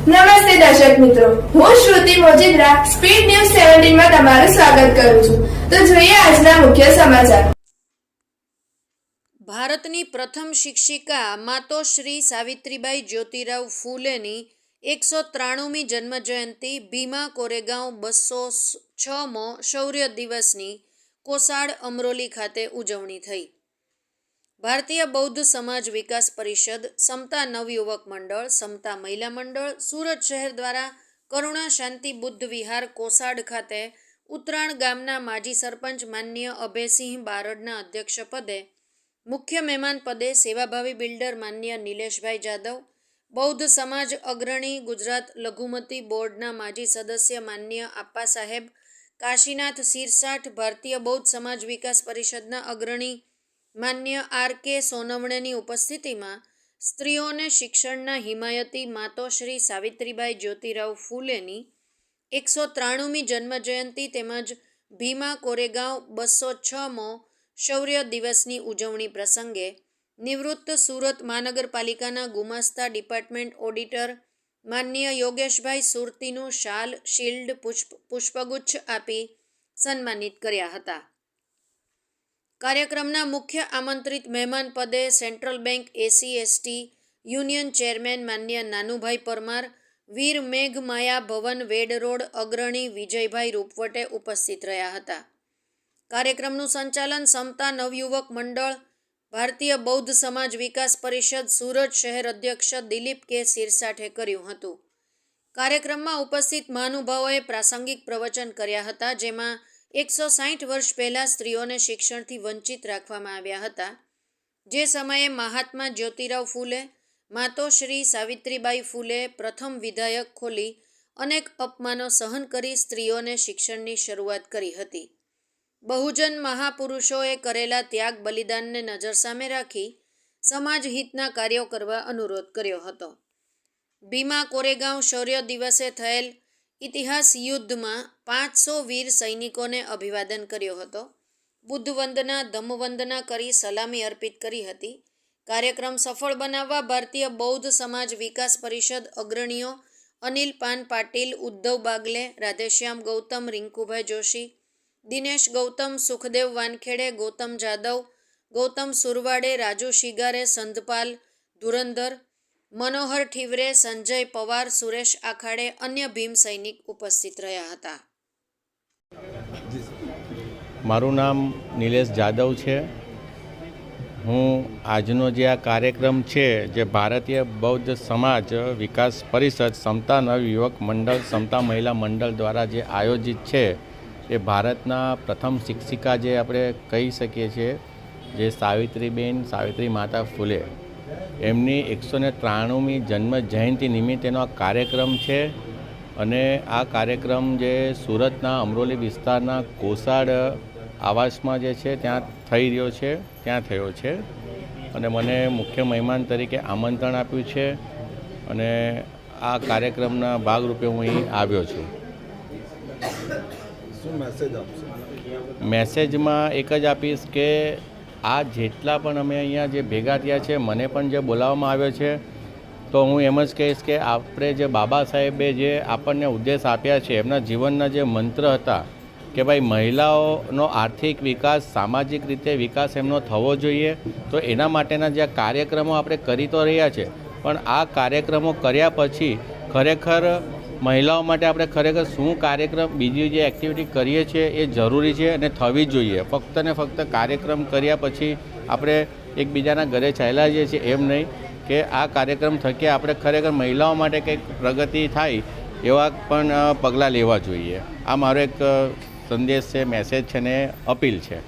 નમસ્તે દર્શક મિત્રો. હું શ્રુતિ મોજીદ્રા, સ્પીડ ન્યૂઝ સેવન્ટીનમાં તમારું સ્વાગત કરું છું. તો જોઈએ આજના મુખ્ય સમાચાર. ભારતની પ્રથમ શિક્ષિકા માતોશ્રી સાવિત્રીબાઈ જ્યોતિરાવ ફૂલેની એકસો ત્રાણુંમી જન્મજયંતિ ભીમા કોરેગાંવ બસો છમો શૌર્ય દિવસની કોસાડ અમરોલી ખાતે ઉજવણી થઈ. ભારતીય બૌદ્ધ સમાજ વિકાસ પરિષદ, સમતા નવયુવક મંડળ, સમતા મહિલા મંડળ, સુરત શહેર દ્વારા કરુણા શાંતિ બુદ્ધ વિહાર કોસાડ ખાતે ઉત્તરાણ ગામના માજી સરપંચ માન્ય અભયસિંહ બારડના અધ્યક્ષપદે મુખ્ય મહેમાન પદે સેવાભાવી બિલ્ડર માન્ય નિલેશભાઈ જાદવ, બૌદ્ધ સમાજ અગ્રણી ગુજરાત લઘુમતી બોર્ડના માજી સદસ્ય માન્ય આપ્પા સાહેબ, કાશીનાથ સિરસાઠ ભારતીય બૌદ્ધ સમાજ વિકાસ પરિષદના અગ્રણી માન્ય આર કે સોનવણેની ઉપસ્થિતિમાં સ્ત્રીઓને શિક્ષણના હિમાયતી માતોશ્રી સાવિત્રીબાઈ જ્યોતિરાવ ફૂલેની એકસો ત્રાણુંમી જન્મજયંતિ તેમજ ભીમા કોરેગાંવ બસો છમો શૌર્ય દિવસની ઉજવણી પ્રસંગે નિવૃત્ત સુરત મહાનગરપાલિકાના ગુમાસ્તા ડિપાર્ટમેન્ટ ઓડિટર માનનીય યોગેશભાઈ સુરતીનું શાલ, શિલ્ડ, પુષ્પ, પુષ્પગુચ્છ આપી સન્માનિત કર્યા હતા. કાર્યક્રમના મુખ્ય આમંત્રિત મહેમાન પદે central bank SC, ST, union chairman માન્ય નાનુભાઈ પરમાર, વીર મેઘમાયા ભવન, વેડ રોડ, અગ્રણી વિજયભાઈ રૂપવટે ઉપસ્થિત રહ્યા હતા. કાર્યક્રમનું સંચાલન સમતા નવયુવક મંડળ, ભારતીય બૌદ્ધ સમાજ વિકાસ પરિષદ, સુરત શહેર અધ્યક્ષ દિલીપ કે. સિરસાઠે કર્યું હતું. કાર્યક્રમમાં ઉપસ્થિત મહાનુભાવોએ પ્રાસંગિક પ્રવચન કર્યા હતા, જેમાં એકસો સાઠ વર્ષ પહેલાં સ્ત્રીઓને શિક્ષણથી વંચિત રાખવામાં આવ્યા હતા. જે સમયે મહાત્મા જ્યોતિરાવ ફૂલે માતોશ્રી સાવિત્રીબાઈ ફૂલે પ્રથમ વિધાયક ખોલી અનેક અપમાનો સહન કરી સ્ત્રીઓને શિક્ષણની શરૂઆત કરી હતી. બહુજન મહાપુરુષોએ કરેલા ત્યાગ બલિદાનને નજર સામે રાખી સમાજ હિતના કાર્યો કરવા અનુરોધ કર્યો હતો. ભીમા કોરેગાંવ શૌર્ય દિવસે થયેલ ઇતિહાસ યુદ્ધમાં પાંચસો વીર સૈનિકોને અભિવાદન કર્યો હતો. બુદ્ધ વંદના ધમ્મવંદના કરી સલામી અર્પિત કરી હતી. કાર્યક્રમ સફળ બનાવવા ભારતીય બૌદ્ધ સમાજ વિકાસ પરિષદ અગ્રણીઓ અનિલ પાન પાટીલ, ઉદ્ધવ બાગલે, રાધેશ્યામ ગૌતમ, રિંકુભાઈ જોશી, દિનેશ ગૌતમ, સુખદેવ વાનખેડે, ગૌતમ જાદવ, ગૌતમ સુરવાડે, રાજુ શિગારે સંધપાલ ધુરંધર મનોહર ઠીવરે, સંજય પવાર, સુરેશ આખાડે, અન્ય ભીમ સૈનિક ઉપસ્થિત રહ્યા હતા. મારું નામ નિલેશ જાદવ છે. હું આજનો જે આ કાર્યક્રમ છે, જે ભારતીય બૌદ્ધ સમાજ વિકાસ પરિષદ સમતા નવ યુવક મંડળ, સમતા મહિલા મંડળ દ્વારા જે આયોજિત છે, એ ભારતના પ્રથમ શિક્ષિકા જે આપણે કહી શકીએ છીએ, જે સાવિત્રીબેન, સાવિત્રી માતા ફૂલે. એમની એકસો ને ત્રાણુંમી જન્મ જયંતિ નિમિત્તેનો આ કાર્યક્રમ છે અને આ કાર્યક્રમ જે સુરતના અમરોલી વિસ્તારના કોસાડ આવાસમાં જે છે ત્યાં થઈ રહ્યો છે ત્યાં થયો છે અને મને મુખ્ય મહેમાન તરીકે આમંત્રણ આપ્યું છે અને આ કાર્યક્રમના ભાગરૂપે હું અહીં આવ્યો છું. મેસેજમાં એક જ આપીશ કે આ જેટલા પણ અમે અહીંયા જે ભેગા થયા છે, મને પણ જે બોલાવવામાં આવ્યો છે, તો હું એમ જ કહીશ કે આપણે જે બાબા સાહેબે જે આપણને ઉદ્દેશ આપ્યા છે, એમના જીવનના જે મંત્ર હતા કે ભાઈ મહિલાઓનો આર્થિક વિકાસ, સામાજિક રીતે વિકાસ એમનો થવો જોઈએ, તો એના માટેના જે કાર્યક્રમો આપણે કરી તો રહ્યા છે, પણ આ કાર્યક્રમો કર્યા પછી ખરેખર મહિલાઓ માટે આપણે ખરેખર શું કાર્યક્રમ, બીજી જે એક્ટિવિટી કરીએ છીએ એ જરૂરી છે અને થવી જ જોઈએ. ફક્ત ને ફક્ત કાર્યક્રમ કર્યા પછી આપણે એકબીજાના ઘરે ચાલ્યા જઈએ છીએ એમ નહીં કે આ કાર્યક્રમ થકી આપણે ખરેખર મહિલાઓ માટે કંઈક પ્રગતિ થાય એવા પણ પગલાં લેવા જોઈએ. આ મારો એક સંદેશ છે મેસેજ છે ને અપીલ છે.